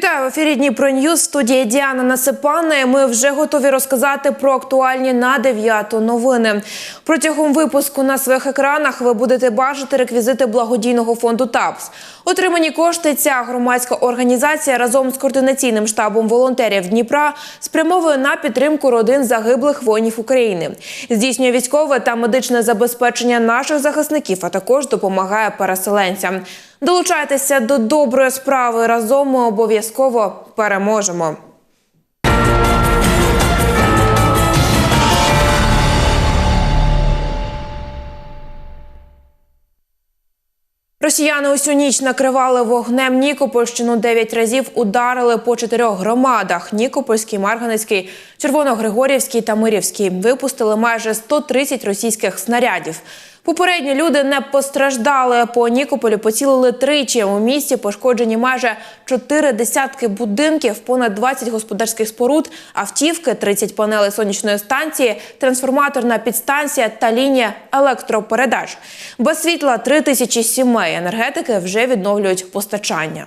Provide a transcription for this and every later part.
Вітаю в ефірі Дніпро Ньюз. В студії Діана Насипана. Ми вже готові розказати про актуальні на 9 новини. Протягом випуску на своїх екранах ви будете бачити реквізити благодійного фонду ТАПС. Отримані кошти ця громадська організація разом з координаційним штабом волонтерів Дніпра спрямовує на підтримку родин загиблих воїнів України. Здійснює військове та медичне забезпечення наших захисників, а також допомагає переселенцям. Долучайтеся до доброї справи. Разом ми обов'язково переможемо. Росіяни усю ніч накривали вогнем Нікопольщину. Дев'ять разів ударили по чотирьох громадах: Нікопольський, Марганецький, Червоногригорівський та Мирівський. Випустили майже 130 російських снарядів. Попередні люди не постраждали. По Нікополю поцілили тричі. У місті пошкоджені майже чотири десятки будинків, понад 20 господарських споруд, автівки, 30 панелей сонячної станції, трансформаторна підстанція та лінія електропередач. Без світла три тисячі сімей. Енергетики вже відновлюють постачання.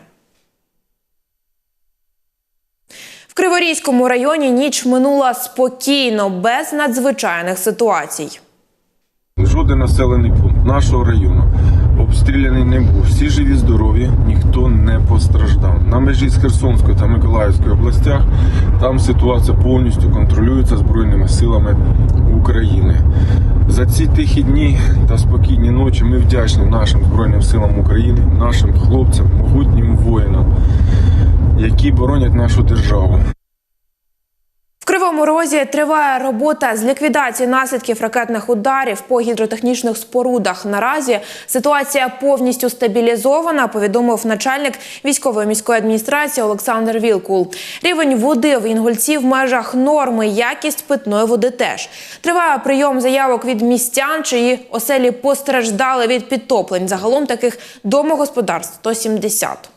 В Криворізькому районі ніч минула спокійно, без надзвичайних ситуацій. Жоден населений пункт нашого району обстріляний не був. Всі живі, здорові, ніхто не постраждав. На межі з Херсонської та Миколаївської областях там ситуація повністю контролюється Збройними силами України. За ці тихі дні та спокійні ночі ми вдячні нашим Збройним силам України, нашим хлопцям, могутнім воїнам, які боронять нашу державу. В Кривому Розі триває робота з ліквідації наслідків ракетних ударів по гідротехнічних спорудах. Наразі ситуація повністю стабілізована. Повідомив начальник військової міської адміністрації Олександр Вілкул. Рівень води в Інгульці в межах норми, якість питної води теж триває прийом заявок від містян, чиї оселі постраждали від підтоплень. Загалом таких домогосподарств 170.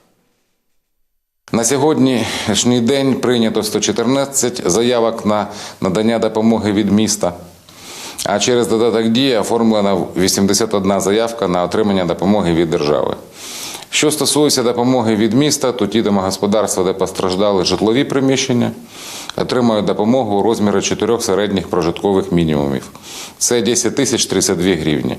На сьогоднішній день прийнято 114 заявок на надання допомоги від міста. А через додаток дії оформлена 81 заявка на отримання допомоги від держави. Що стосується допомоги від міста, то ті домогосподарства, де постраждали житлові приміщення, отримають допомогу у розмірі чотирьох середніх прожиткових мінімумів. Це 10 тисяч 32 гривні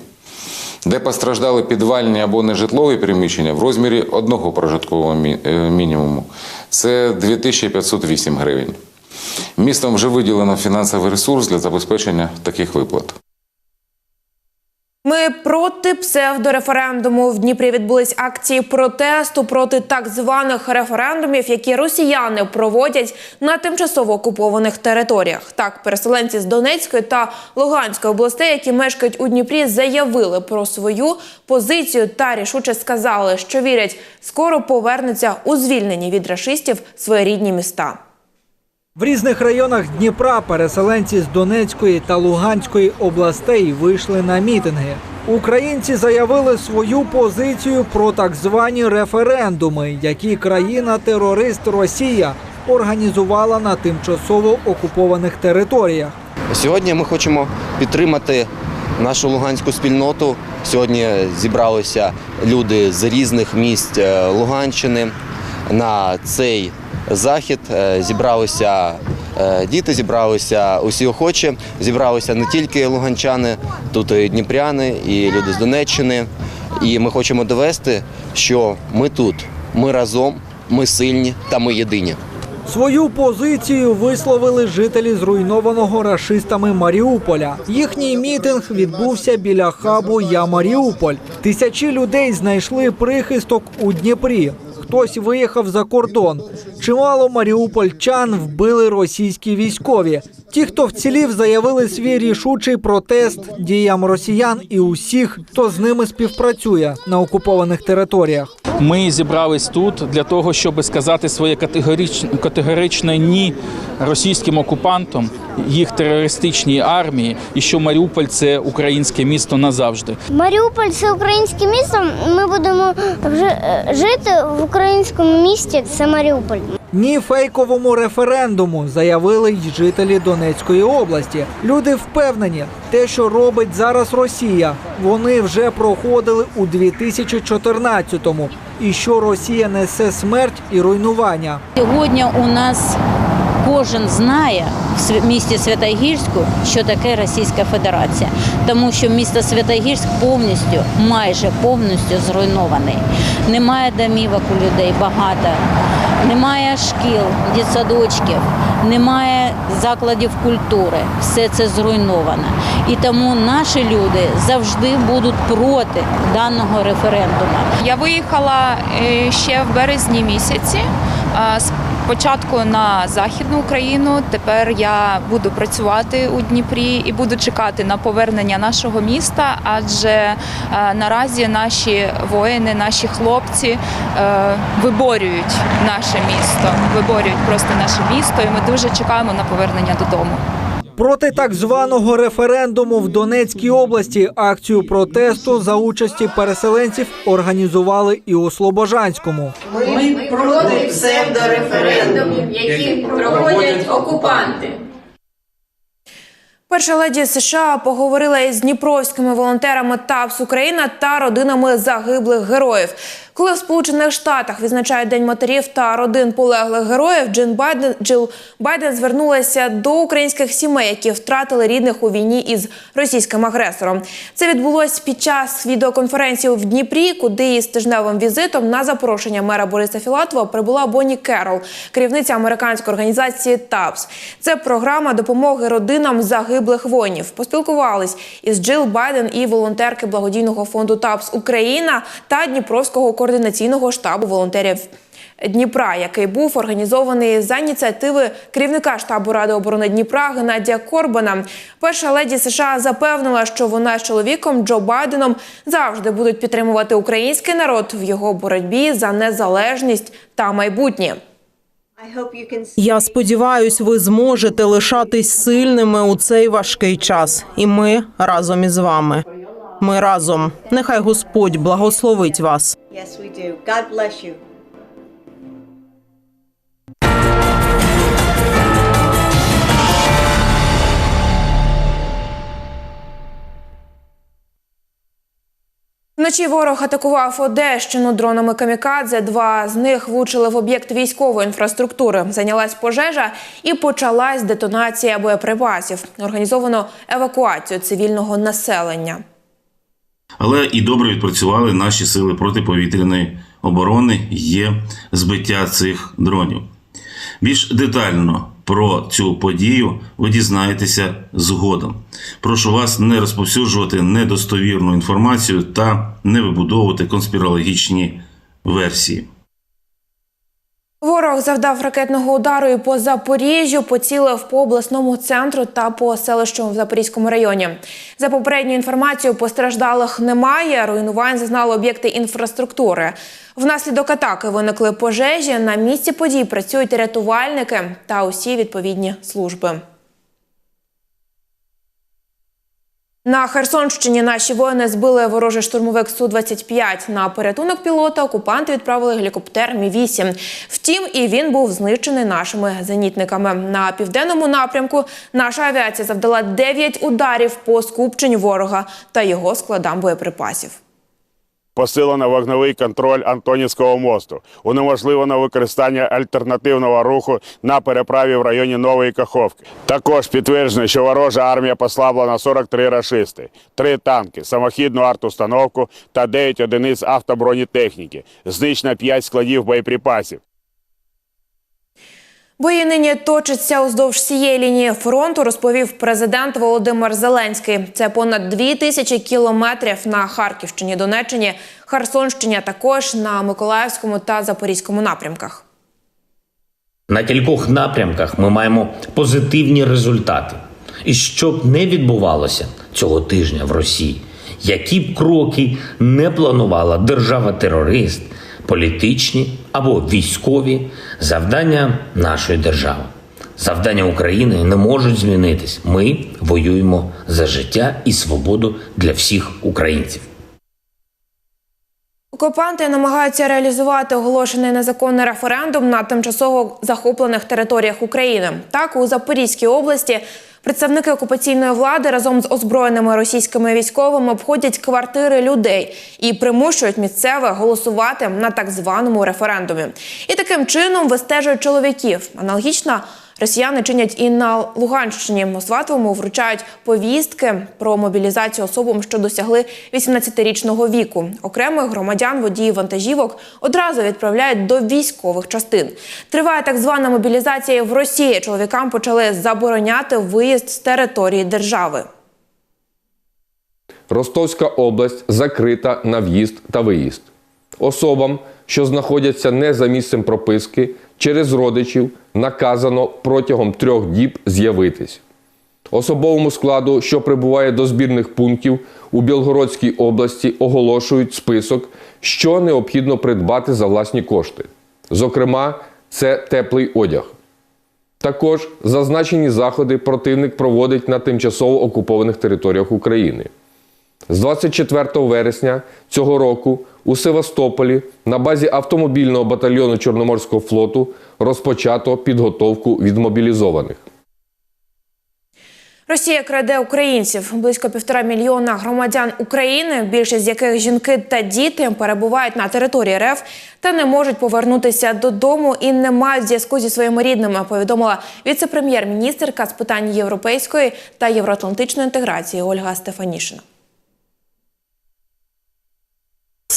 де постраждали підвальні або нежитлові приміщення в розмірі одного прожиткового е, мінімуму. Це 2508 гривень. Містом вже виділено фінансовий ресурс для забезпечення таких виплат. Ми проти псевдореферендуму. В Дніпрі відбулись акції протесту проти так званих референдумів, які росіяни проводять на тимчасово окупованих територіях. Так, переселенці з Донецької та Луганської областей, які мешкають у Дніпрі, заявили про свою позицію та рішуче сказали, що вірять, скоро повернуться у звільнені від рашистів свої рідні міста. В різних районах Дніпра переселенці з Донецької та Луганської областей вийшли на мітинги. Українці заявили свою позицію про так звані референдуми, які країна-терорист Росія організувала на тимчасово окупованих територіях. Сьогодні ми хочемо підтримати нашу луганську спільноту. Сьогодні зібралися люди з різних місць е, Луганщини. На цей захід е, зібралися е, діти, зібралися усі охочі, зібралися не тільки луганчани, тут і дніпряни, і люди з Донеччини. І ми хочемо довести, що ми тут, ми разом, ми сильні та ми єдині. Свою позицію висловили жителі зруйнованого рашистами Маріуполя. Їхній мітинг відбувся біля хабу Я Маріуполь. Тисячі людей знайшли прихисток у Дніпрі. Хтось виїхав за кордон. Чимало маріупольчан вбили російські військові. Ті, хто вцілів, заявили свій рішучий протест діям росіян і усіх, хто з ними співпрацює на окупованих територіях. Ми зібрались тут для того, щоб сказати своє категоричне, категоричне ні російським окупантам, їх терористичній армії, і що Маріуполь це українське місто назавжди. Маріуполь це українське місто. Ми будемо е, жити в українському місті. Це Маріуполь. Ні фейковому референдуму заявили й жителі Донецької області. Люди впевнені, те, що робить зараз Росія, вони вже проходили у 2014-му. І що Росія несе смерть і руйнування. Сьогодні у нас кожен знає в місті Святогірську, що таке Російська Федерація, тому що місто Святогірськ повністю, майже повністю зруйнований. Немає домівок у людей багато, немає шкіл, дітсадочків, немає закладів культури. Все це зруйновано. І тому наші люди завжди будуть проти даного референдуму. Я виїхала е, ще в березні місяці. Спочатку на західну Україну. Тепер я буду працювати у Дніпрі і буду чекати на повернення нашого міста, адже е, наразі наші воїни, наші хлопці е, виборюють наше місто, виборюють просто наше місто, і ми дуже чекаємо на повернення додому. Проти так званого референдуму в Донецькій області акцію протесту за участі переселенців організували і у Слобожанському. Ми проти псевдореферендумів, які проводять окупанти. Перша леді США поговорила із дніпровськими волонтерами ТАПС Україна та родинами загиблих героїв. Коли в Сполучених Штатах відзначають День матерів та родин полеглих героїв, Джин Байден Джил Байден звернулася до українських сімей, які втратили рідних у війні із російським агресором. Це відбулось під час відеоконференції в Дніпрі, куди із тижневим візитом на запрошення мера Бориса Філатова прибула Бонні Керол, керівниця американської організації ТАПС. Це програма допомоги родинам загиблих воїнів. Поспілкувались із Джил Байден і волонтерки благодійного фонду ТАПС Україна та Дніпровського координаційного штабу волонтерів. Дніпра, який був організований за ініціативи керівника штабу Ради оборони Дніпра Геннадія Корбана. Перша леді США запевнила, що вона з чоловіком Джо Байденом завжди будуть підтримувати український народ в його боротьбі за незалежність та майбутнє. Я сподіваюсь, ви зможете лишатись сильними у цей важкий час, і ми разом із вами. Ми разом. Нехай Господь благословить вас. Вночі ворог атакував Одещину дронами камікадзе. Два з них влучили в об'єкт військової інфраструктури. Зайнялась пожежа і почалась детонація боєприпасів. Організовано евакуацію цивільного населення. Але і добре відпрацювали наші сили протиповітряної оборони. Є збиття цих дронів. Більш детально про цю подію ви дізнаєтеся згодом. Прошу вас не розповсюджувати недостовірну інформацію та не вибудовувати конспірологічні версії. Ворог завдав ракетного удару і по Запоріжжю, поцілив по обласному центру та по селищу в Запорізькому районі. За попередньою інформацією, постраждалих немає. Руйнувань зазнали об'єкти інфраструктури. Внаслідок атаки виникли пожежі. На місці подій працюють рятувальники та усі відповідні служби. На Херсонщині наші воїни збили ворожий штурмовик Су-25. На порятунок пілота окупанти відправили гелікоптер Мі-8. Втім, і він був знищений нашими зенітниками. На південному напрямку наша авіація завдала 9 ударів по скупченню ворога та його складам боєприпасів. Посилено вогневий контроль Антонівського мосту. Унеможливлено використання альтернативного руху на переправі в районі Нової Каховки. Також підтверджено, що ворожа армія послабла на 43 рашисти, 3 танки, самохідну артустановку та 9 одиниць автобронетехніки. Знищено 5 складів боєприпасів. Бої нині точаться уздовж всієї лінії фронту, розповів президент Володимир Зеленський. Це понад дві тисячі кілометрів на Харківщині, Донеччині, Херсонщині, а також на Миколаївському та Запорізькому напрямках. На кількох напрямках ми маємо позитивні результати. І що б не відбувалося цього тижня в Росії, які б кроки не планувала держава-терорист, політичні або військові завдання нашої держави, завдання України не можуть змінитись. Ми воюємо за життя і свободу для всіх українців. Окупанти намагаються реалізувати оголошений незаконний референдум на тимчасово захоплених територіях України. Так, у Запорізькій області представники окупаційної влади разом з озброєними російськими військовими обходять квартири людей і примушують місцеве голосувати на так званому референдумі. І таким чином вистежують чоловіків. Аналогічно Росіяни чинять і на Луганщині. У Сватовому вручають повістки про мобілізацію особам, що досягли 18-річного віку. Окремих громадян водіїв вантажівок одразу відправляють до військових частин. Триває так звана мобілізація в Росії. Чоловікам почали забороняти виїзд з території держави. Ростовська область закрита на в'їзд та виїзд. Особам, що знаходяться не за місцем прописки, через родичів наказано протягом трьох діб з'явитись. Особовому складу, що прибуває до збірних пунктів у Білгородській області, оголошують список, що необхідно придбати за власні кошти. Зокрема, це теплий одяг. Також зазначені заходи противник проводить на тимчасово окупованих територіях України. З 24 вересня цього року у Севастополі на базі автомобільного батальйону Чорноморського флоту розпочато підготовку відмобілізованих. Росія краде українців. Близько півтора мільйона громадян України, більшість з яких жінки та діти перебувають на території РФ та не можуть повернутися додому і не мають зв'язку зі своїми рідними. Повідомила віце-прем'єр-міністерка з питань європейської та євроатлантичної інтеграції Ольга Стефанішина.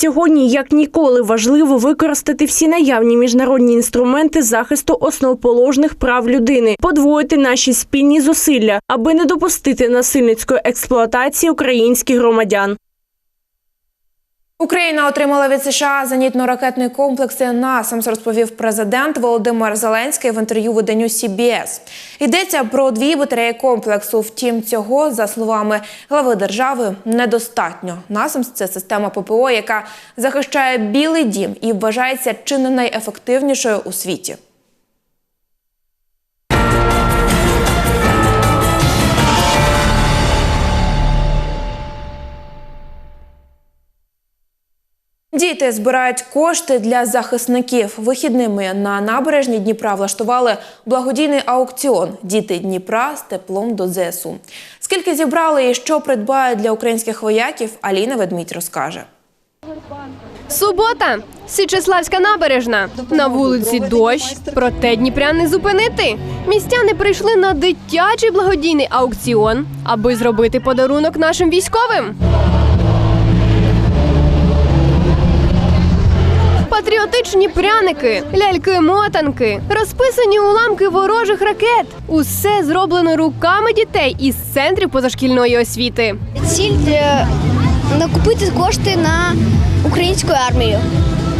Сьогодні, як ніколи, важливо використати всі наявні міжнародні інструменти захисту основоположних прав людини, подвоїти наші спільні зусилля, аби не допустити насильницької експлуатації українських громадян. Україна отримала від США зенітно-ракетні комплекси НАСАМС, розповів президент Володимир Зеленський в інтерв'ю виданню CBS. Йдеться про дві батареї комплексу. Втім, цього, за словами глави держави, недостатньо. НАСАМС – це система ППО, яка захищає Білий дім і вважається чи не найефективнішою у світі. Діти збирають кошти для захисників. Вихідними на набережні Дніпра влаштували благодійний аукціон Діти Дніпра з теплом до ЗСУ. Скільки зібрали і що придбають для українських вояків, Аліна Ведмідь розкаже. Субота, Січеславська набережна. На вулиці дощ, проте Дніпрян не зупинити. Містяни прийшли на дитячий благодійний аукціон, аби зробити подарунок нашим військовим. Патріотичні пряники, ляльки-мотанки, розписані уламки ворожих ракет. Усе зроблено руками дітей із центрів позашкільної освіти. Ціль е, накупити кошти на українську армію.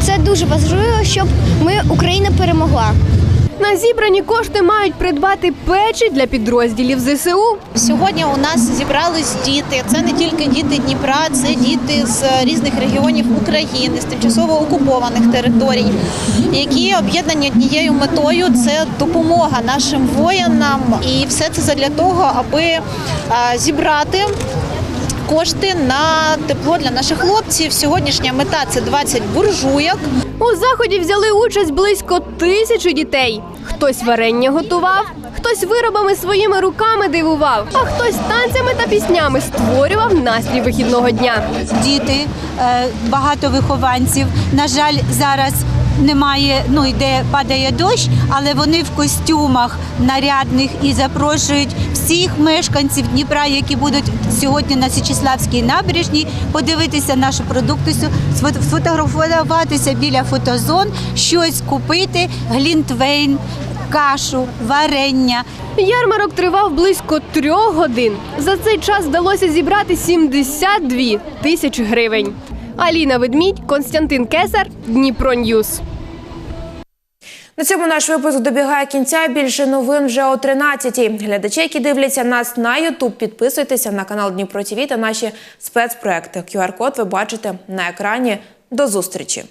Це дуже важливо, щоб ми Україна перемогла. На зібрані кошти мають придбати печі для підрозділів ЗСУ. Сьогодні у нас зібрались діти. Це не тільки діти Дніпра, це діти з різних регіонів України, з тимчасово окупованих територій, які об'єднані однією метою це допомога нашим воїнам. І все це задля того, аби е, зібрати. Кошти на тепло для наших хлопців. Сьогоднішня мета це 20 буржуйок. У заході взяли участь близько тисячі дітей. Хтось варення готував, хтось виробами своїми руками дивував, а хтось танцями та піснями створював настрій вихідного дня. Діти, е, багато вихованців. На жаль, зараз немає, ну йде падає дощ, але вони в костюмах нарядних і запрошують всіх мешканців Дніпра, які будуть сьогодні на Січеславській набережній, подивитися нашу продукцію, сфото- сфотографуватися біля фотозон, щось купити, глінтвейн, кашу, варення. Ярмарок тривав близько трьох годин. За цей час вдалося зібрати 72 тисячі гривень. Аліна Ведмідь, Константин Кесар, Дніпро Ньюс. На цьому наш випуск добігає кінця. Більше новин вже о 13-й. Глядачі, які дивляться нас на Ютуб, підписуйтеся на канал Дніпро ТВ та наші спецпроекти. QR-код ви бачите на екрані. До зустрічі!